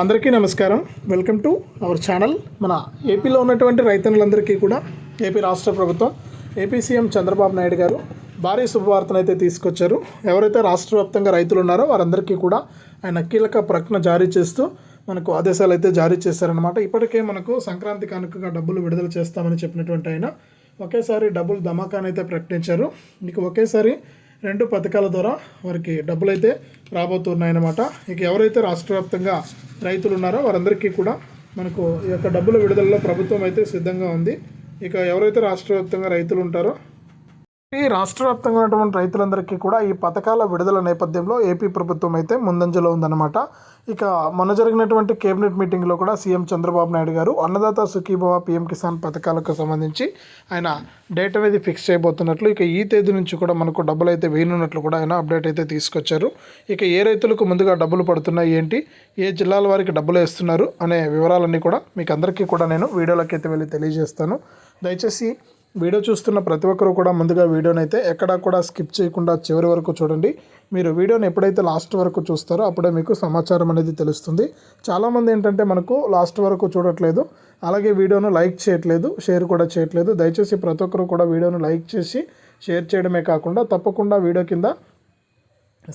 అందరికీ నమస్కారం. Welcome to our channel మన ఏపీలో ఉన్నటువంటి రైతన్నులందరికీ కూడా ఏపీ రాష్ట్ర ప్రభుత్వం ఏపీ సీఎం చంద్రబాబు నాయుడు గారు భారీ శుభవార్తను అయితే తీసుకొచ్చారు. ఎవరైతే రాష్ట్ర వ్యాప్తంగా రైతులు ఉన్నారో వారందరికీ కూడా ఆయన కీలక ప్రకటన జారీ చేస్తూ మనకు ఆదేశాలు అయితే జారీ చేశారనమాట ఇప్పటికే మనకు సంక్రాంతి కానుకగా డబ్బులు విడుదల చేస్తామని చెప్పినటువంటి ఆయన ఒకేసారి డబ్బులు ధమాకాని అయితే ప్రకటించారు. మీకు ఒకేసారి రెండు పథకాల ద్వారా వారికి డబ్బులు అయితే రాబోతున్నాయన్నమాట. ఇక ఎవరైతే రాష్ట్ర వ్యాప్తంగా రైతులు ఉన్నారో వారందరికీ కూడా మనకు ఈ యొక్క డబ్బుల విడుదలలో ప్రభుత్వం అయితే సిద్ధంగా ఉంది. ఇక ఎవరైతే రాష్ట్ర వ్యాప్తంగా రైతులు ఉంటారో ఈ రాష్ట్ర వ్యాప్తంగా ఉన్నటువంటి రైతులందరికీ కూడా ఈ పథకాల విడుదల నేపథ్యంలో ఏపీ ప్రభుత్వం అయితే ముందంజలో ఉందన్నమాట. ఇక మొన్న జరిగినటువంటి కేబినెట్ మీటింగ్లో కూడా సీఎం చంద్రబాబు నాయుడు గారు అన్నదాత సుఖీభవ పీఎం కిసాన్ పథకాలకు సంబంధించి ఆయన డేట్ అనేది ఫిక్స్ చేయబోతున్నట్లు ఇక ఈ తేదీ నుంచి కూడా మనకు డబ్బులు అయితే వేయనున్నట్లు కూడా ఆయన అప్డేట్ అయితే తీసుకొచ్చారు. ఇక ఏ రైతులకు ముందుగా డబ్బులు పడుతున్నాయి ఏంటి ఏ జిల్లాల వారికి డబ్బులు వేస్తున్నారు అనే వివరాలన్నీ కూడా మీకు అందరికీ కూడా నేను వీడియోలోకి అయితే వెళ్ళి తెలియజేస్తాను. దయచేసి వీడియో చూస్తున్న ప్రతి ఒక్కరు కూడా ముందుగా వీడియోని అయితే ఎక్కడా కూడా స్కిప్ చేయకుండా చివరి వరకు చూడండి. మీరు వీడియోని ఎప్పుడైతే లాస్ట్ వరకు చూస్తారో అప్పుడే మీకు సమాచారం అనేది తెలుస్తుంది. చాలామంది ఏంటంటే మనకు లాస్ట్ వరకు చూడట్లేదు. అలాగే వీడియోను లైక్ చేయట్లేదు షేర్ కూడా చేయట్లేదు. దయచేసి ప్రతి ఒక్కరు కూడా వీడియోను లైక్ చేసి షేర్ చేయడమే కాకుండా తప్పకుండా వీడియో కింద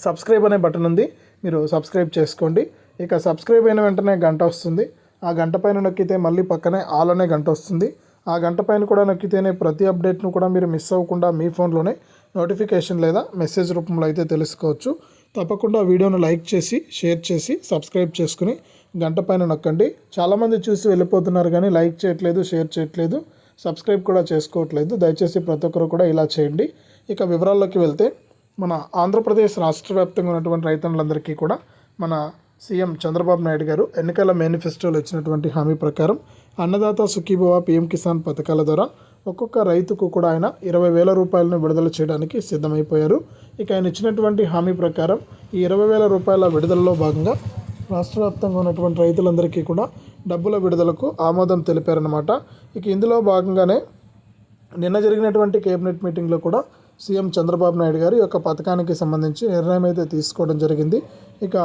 సబ్స్క్రైబ్ అనే బటన్ ఉంది. మీరు సబ్స్క్రైబ్ చేసుకోండి. ఇక సబ్స్క్రైబ్ అయిన వెంటనే గంట వస్తుంది. ఆ గంట పైన నొక్కితే మళ్ళీ పక్కనే ఆల్ అనే గంట వస్తుంది. ఆ గంట పైన కూడా నొక్కితేనే ప్రతి అప్డేట్ను కూడా మీరు మిస్ అవ్వకుండా మీ ఫోన్లోనే నోటిఫికేషన్ లేదా మెసేజ్ రూపంలో అయితే తెలుసుకోవచ్చు. తప్పకుండా వీడియోను లైక్ చేసి షేర్ చేసి సబ్స్క్రైబ్ చేసుకుని గంట పైన నొక్కండి. చాలామంది చూసి వెళ్ళిపోతున్నారు కానీ లైక్ చేయట్లేదు షేర్ చేయట్లేదు సబ్స్క్రైబ్ కూడా చేసుకోవట్లేదు. దయచేసి ప్రతి ఒక్కరు కూడా ఇలా చేయండి. ఇక వివరాల్లోకి వెళ్తే మన ఆంధ్రప్రదేశ్ రాష్ట్ర వ్యాప్తంగా ఉన్నటువంటి రైతన్నులందరికీ కూడా మన సీఎం చంద్రబాబు నాయుడు గారు ఎన్నికల మేనిఫెస్టోలో ఇచ్చినటువంటి హామీ ప్రకారం అన్నదాత సుఖీభవ పీఎం కిసాన్ పథకాల ద్వారా ఒక్కొక్క రైతుకు కూడా ఆయన ఇరవై వేల రూపాయలను విడుదల చేయడానికి సిద్ధమైపోయారు. ఇక ఆయన ఇచ్చినటువంటి హామీ ప్రకారం ఈ ఇరవై వేల రూపాయల విడుదలలో భాగంగా రాష్ట్ర వ్యాప్తంగా ఉన్నటువంటి రైతులందరికీ కూడా డబ్బుల విడుదలకు ఆమోదం తెలిపారనమాట ఇక ఇందులో భాగంగానే నిన్న జరిగినటువంటి కేబినెట్ మీటింగ్లో కూడా సీఎం చంద్రబాబు నాయుడు గారు యొక్క పథకానికి సంబంధించి నిర్ణయం అయితే తీసుకోవడం జరిగింది. ఇక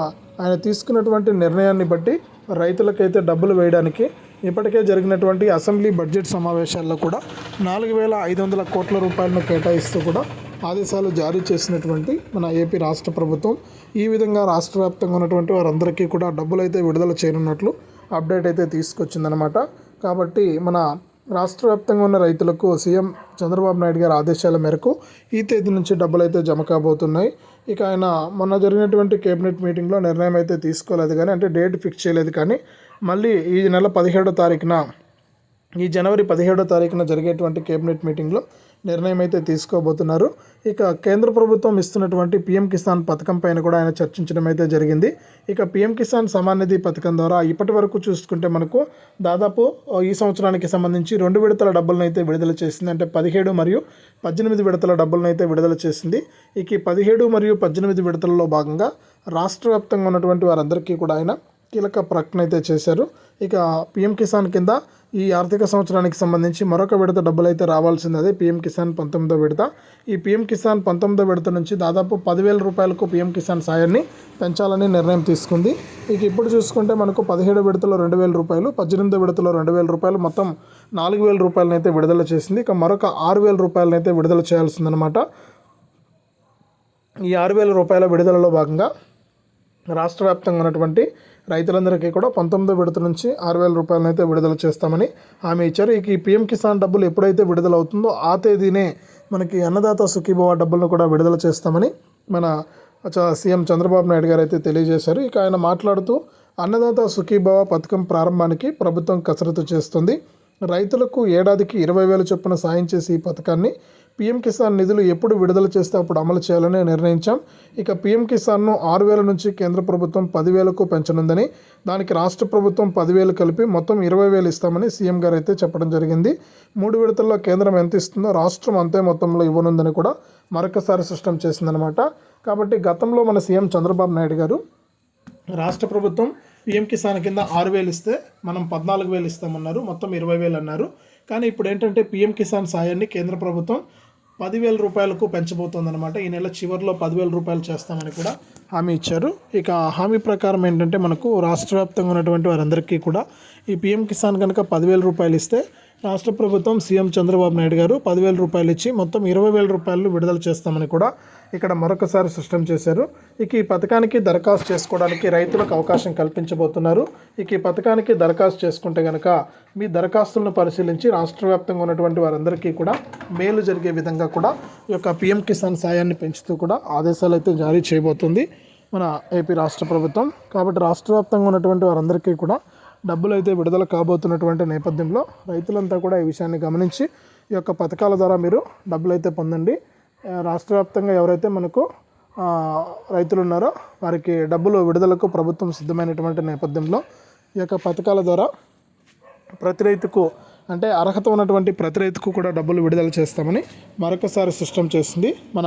ఆయన తీసుకున్నటువంటి నిర్ణయాన్ని బట్టి రైతులకైతే డబ్బులు వేయడానికి ఇప్పటికే జరిగినటువంటి అసెంబ్లీ బడ్జెట్ సమావేశాల్లో కూడా నాలుగు వేల ఐదు వందల కోట్ల రూపాయలను కేటాయిస్తూ కూడా ఆదేశాలు జారీ చేసినటువంటి మన ఏపీ రాష్ట్ర ప్రభుత్వం ఈ విధంగా రాష్ట్ర వ్యాప్తంగా ఉన్నటువంటి వారందరికీ కూడా డబ్బులు అయితే విడుదల చేయనున్నట్లు అప్డేట్ అయితే తీసుకొచ్చిందనమాట కాబట్టి మన రాష్ట్ర వ్యాప్తంగా ఉన్న రైతులకు సీఎం చంద్రబాబు నాయుడు గారి ఆదేశాల మేరకు ఈ తేదీ నుంచి డబ్బులు అయితే జమ కాబోతున్నాయి. ఇక ఆయన మొన్న జరిగినటువంటి కేబినెట్ మీటింగ్లో నిర్ణయం అయితే తీసుకోలేదు కానీ అంటే డేట్ ఫిక్స్ చేయలేదు కానీ మళ్ళీ ఈ నెల పదిహేడో తారీఖున ఈ జనవరి పదిహేడో తారీఖున జరిగేటువంటి కేబినెట్ మీటింగ్లో నిర్ణయం అయితే తీసుకోబోతున్నారు. ఇక కేంద్ర ప్రభుత్వం ఇస్తున్నటువంటి పీఎం కిసాన్ పథకం పైన కూడా ఆయన చర్చించడం అయితే జరిగింది. ఇక పీఎం కిసాన్ సమాన్ నిధి పథకం ద్వారా ఇప్పటి వరకు చూసుకుంటే మనకు దాదాపు ఈ సంవత్సరానికి సంబంధించి రెండు విడతల డబ్బులను అయితే విడుదల చేసింది. అంటే పదిహేడు మరియు పద్దెనిమిది విడతల డబ్బులను అయితే విడుదల చేసింది. ఇక ఈ పదిహేడు మరియు పద్దెనిమిది విడతలలో భాగంగా రాష్ట్ర వ్యాప్తంగా ఉన్నటువంటి వారందరికీ కూడా ఆయన కీలక ప్రకటన అయితే చేశారు. ఇక పిఎం కిసాన్ కింద ఈ ఆర్థిక సంవత్సరానికి సంబంధించి మరొక విడత డబ్బులు అయితే రావాల్సింది. అదే పిఎం కిసాన్ పంతొమ్మిదో విడత. ఈ పిఎం కిసాన్ పంతొమ్మిదో విడత నుంచి దాదాపు పదివేల రూపాయలకు పిఎం కిసాన్ సాయాన్ని పెంచాలని నిర్ణయం తీసుకుంది. ఇక ఇప్పుడు చూసుకుంటే మనకు పదిహేడు విడతలో రెండు వేల రూపాయలు పద్దెనిమిదో విడతలో రెండు వేల రూపాయలు మొత్తం నాలుగు వేల రూపాయలను అయితే విడుదల చేసింది. ఇక మరొక ఆరు వేల రూపాయలను అయితే విడుదల చేయాల్సిందనమాట ఈ ఆరు వేల రూపాయల విడుదలలో భాగంగా రాష్ట్ర వ్యాప్తంగా ఉన్నటువంటి రైతులందరికీ కూడా పంతొమ్మిదో విడత నుంచి ఆరు వేల రూపాయలను అయితే విడుదల చేస్తామని హామీ ఇచ్చారు. ఇక ఈ పీఎం కిసాన్ డబ్బులు ఎప్పుడైతే విడుదల అవుతుందో ఆ తేదీనే మనకి అన్నదాత సుఖీభవ డబ్బులను కూడా విడుదల చేస్తామని మన చ- సీఎం చంద్రబాబు నాయుడు గారు అయితే తెలియజేశారు. ఇక ఆయన మాట్లాడుతూ అన్నదాత సుఖీభవ పథకం ప్రారంభానికి ప్రభుత్వం కసరత్తు చేస్తుంది. రైతులకు ఏడాదికి ఇరవై వేల చొప్పున సాయం చేసి ఈ పథకాన్ని పీఎం కిసాన్ నిధులు ఎప్పుడు విడుదల చేస్తే అప్పుడు అమలు చేయాలని నిర్ణయించాం. ఇక పీఎం కిసాన్ను ఆరు వేల నుంచి కేంద్ర ప్రభుత్వం పదివేలకు పెంచనుందని దానికి రాష్ట్ర ప్రభుత్వం పదివేలు కలిపి మొత్తం ఇరవై వేలు ఇస్తామని సీఎం గారు అయితే చెప్పడం జరిగింది. మూడు విడతల్లో కేంద్రం ఎంత ఇస్తుందో రాష్ట్రం అంతే మొత్తంలో ఇవ్వనుందని కూడా మరొకసారి స్పష్టం చేసిందనమాట కాబట్టి గతంలో మన సీఎం చంద్రబాబు నాయుడు గారు రాష్ట్ర ప్రభుత్వం పిఎం కిసాన్ కింద ఆరు వేలు ఇస్తే మనం పద్నాలుగు వేలు ఇస్తామన్నారు మొత్తం ఇరవై వేలు అన్నారు. కానీ ఇప్పుడు ఏంటంటే పిఎం కిసాన్ సాయాన్ని కేంద్ర ప్రభుత్వం పదివేల రూపాయలకు పెంచబోతోందనమాట ఈ నెల చివరిలో పదివేల రూపాయలు చేస్తామని కూడా హామీ ఇచ్చారు. ఇక ఆ హామీ ప్రకారం ఏంటంటే మనకు రాష్ట్ర వ్యాప్తంగా ఉన్నటువంటి వారందరికీ కూడా ఈ పిఎం కిసాన్ కనుక పదివేల రూపాయలు ఇస్తే రాష్ట్ర ప్రభుత్వం సీఎం చంద్రబాబు నాయుడు గారు పదివేల రూపాయలు ఇచ్చి మొత్తం ఇరవై వేల రూపాయలు విడుదల చేస్తామని కూడా ఇక్కడ మరొకసారి స్పష్టం చేశారు. ఇక ఈ పథకానికి దరఖాస్తు చేసుకోవడానికి రైతులకు అవకాశం కల్పించబోతున్నారు. ఇక ఈ పథకానికి దరఖాస్తు చేసుకుంటే కనుక మీ దరఖాస్తులను పరిశీలించి రాష్ట్ర వ్యాప్తంగా ఉన్నటువంటి వారందరికీ కూడా మేలు జరిగే విధంగా కూడా ఈ యొక్క పిఎం కిసాన్ సాయాన్ని పెంచుతూ కూడా ఆదేశాలు అయితే జారీ చేయబోతుంది మన ఏపీ రాష్ట్ర ప్రభుత్వం. కాబట్టి రాష్ట్ర వ్యాప్తంగా ఉన్నటువంటి వారందరికీ కూడా డబ్బులు అయితే విడుదల కాబోతున్నటువంటి నేపథ్యంలో రైతులంతా కూడా ఈ విషయాన్ని గమనించి ఈ యొక్క పథకాల ద్వారా మీరు డబ్బులు అయితే పొందండి. రాష్ట్ర వ్యాప్తంగా ఎవరైతే మనకు రైతులు ఉన్నారో వారికి డబ్బులు విడుదలకు ప్రభుత్వం సిద్ధమైనటువంటి నేపథ్యంలో ఈ యొక్క పథకాల ద్వారా ప్రతి రైతుకు అంటే అర్హత ఉన్నటువంటి ప్రతి రైతుకు కూడా డబ్బులు విడుదల చేస్తామని మరొకసారి సిస్టమ్ చేసింది మన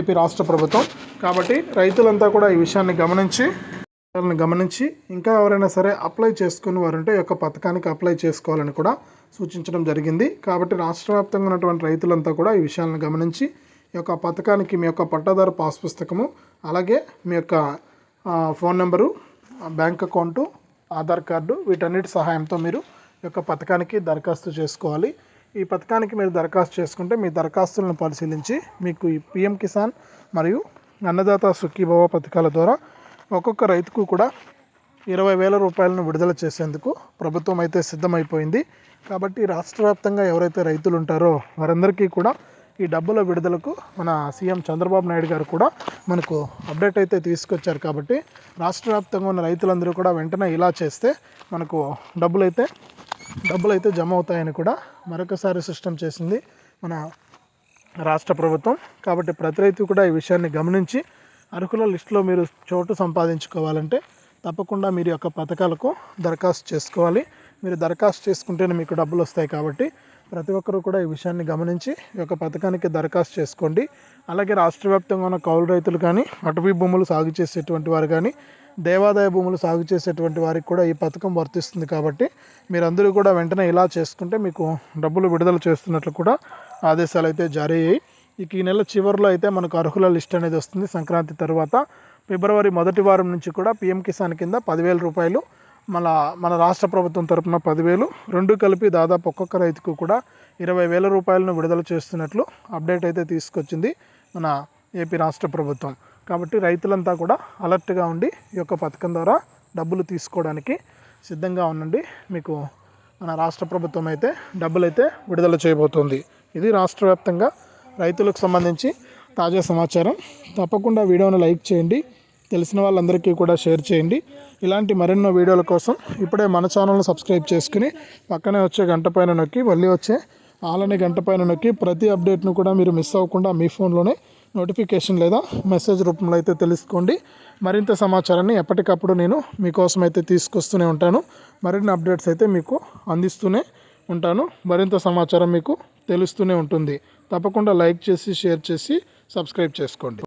ఏపీ రాష్ట్ర ప్రభుత్వం. కాబట్టి రైతులంతా కూడా ఈ విషయాన్ని గమనించి గమనించి ఇంకా ఎవరైనా సరే అప్లై చేసుకుని వారుంటే ఈ యొక్క పథకానికి అప్లై చేసుకోవాలని కూడా సూచించడం జరిగింది. కాబట్టి రాష్ట్ర వ్యాప్తంగా ఉన్నటువంటి రైతులంతా కూడా ఈ విషయాలను గమనించి ఈ యొక్క పథకానికి మీ యొక్క పట్టాదారు పాస్ పుస్తకము అలాగే మీ యొక్క phone number bank account Aadhaar card వీటన్నిటి సహాయంతో మీరు ఈ యొక్క పథకానికి దరఖాస్తు చేసుకోవాలి. ఈ పథకానికి మీరు దరఖాస్తు చేసుకుంటే మీ దరఖాస్తులను పరిశీలించి మీకు ఈ పిఎం కిసాన్ మరియు అన్నదాత సుఖీభవ పథకాల ద్వారా ఒక్కొక్క రైతుకు కూడా ఇరవై వేల రూపాయలను విడుదల చేసేందుకు ప్రభుత్వం అయితే సిద్ధమైపోయింది. కాబట్టి రాష్ట్ర వ్యాప్తంగా ఎవరైతే రైతులు ఉంటారో వారందరికీ కూడా ఈ డబ్బుల విడుదలకు మన సీఎం చంద్రబాబు నాయుడు గారు కూడా మనకు అప్డేట్ అయితే తీసుకొచ్చారు కాబట్టి రాష్ట్ర వ్యాప్తంగా ఉన్న రైతులందరూ కూడా వెంటనే ఇలా చేస్తే మనకు డబ్బులైతే డబ్బులైతే జమ అవుతాయని కూడా మరొకసారి సిస్టమ్ చేసింది మన రాష్ట్ర ప్రభుత్వం. కాబట్టి ప్రతి రైతు కూడా ఈ విషయాన్ని గమనించి అర్హుల లిస్టులో మీరు చోటు సంపాదించుకోవాలంటే తప్పకుండా మీరు యొక్క పథకాలకు దరఖాస్తు చేసుకోవాలి. మీరు దరఖాస్తు చేసుకుంటేనే మీకు డబ్బులు వస్తాయి కాబట్టి ప్రతి ఒక్కరూ కూడా ఈ విషయాన్ని గమనించి ఈ యొక్క పథకానికి దరఖాస్తు చేసుకోండి. అలాగే రాష్ట్ర వ్యాప్తంగా ఉన్న కౌలు రైతులు కానీ అటవీ భూములు సాగు చేసేటువంటి వారు కానీ దేవాదాయ భూములు సాగు చేసేటువంటి వారికి కూడా ఈ పథకం వర్తిస్తుంది కాబట్టి మీరందరూ కూడా వెంటనే ఇలా చేసుకుంటే మీకు డబ్బులు విడుదల చేస్తున్నట్లు కూడా ఆదేశాలు అయితే జారీ అయ్యాయి. ఇక ఈ నెల చివరిలో అయితే మనకు అర్హుల లిస్ట్ అనేది వస్తుంది. సంక్రాంతి తర్వాత ఫిబ్రవరి మొదటి వారం నుంచి కూడా పిఎం కిసాన్ కింద పదివేల రూపాయలు మన మన రాష్ట్ర ప్రభుత్వం తరపున పదివేలు రెండు కలిపి దాదాపు ఒక్కొక్క రైతుకు కూడా ఇరవై వేల రూపాయలను విడుదల చేస్తున్నట్లు అప్డేట్ అయితే తీసుకొచ్చింది మన ఏపీ రాష్ట్ర ప్రభుత్వం. కాబట్టి రైతులంతా కూడా అలర్ట్గా ఉండి ఈ యొక్క పథకం ద్వారా డబ్బులు తీసుకోవడానికి సిద్ధంగా ఉండండి. మీకు మన రాష్ట్ర ప్రభుత్వం అయితే డబ్బులు అయితే విడుదల చేయబోతోంది. ఇది రాష్ట్ర వ్యాప్తంగా రైతులకు సంబంధించి తాజా సమాచారం. తప్పకుండా వీడియోను లైక్ చేయండి. తెలిసిన వాళ్ళందరికీ కూడా షేర్ చేయండి. ఇలాంటి మరెన్నో వీడియోల కోసం ఇప్పుడే మన ఛానల్ను సబ్స్క్రైబ్ చేసుకుని పక్కనే వచ్చే గంట పైన నొక్కి మళ్ళీ వచ్చే ఆలనే గంట పైన నొక్కి ప్రతి అప్డేట్ను కూడా మీరు మిస్ అవ్వకుండా మీ ఫోన్లోనే నోటిఫికేషన్ లేదా మెసేజ్ రూపంలో అయితే తెలుసుకోండి. మరింత సమాచారాన్ని ఎప్పటికప్పుడు నేను మీకోసం అయితే తీసుకొస్తూనే ఉంటాను. మరిన్ని అప్డేట్స్ అయితే మీకు అందిస్తూనే ఉంటాను. మరింత సమాచారం మీకు తెలుస్తూనే ఉంటుంది. తప్పకుండా లైక్ చేసి షేర్ చేసి సబ్స్క్రైబ్ చేసుకోండి.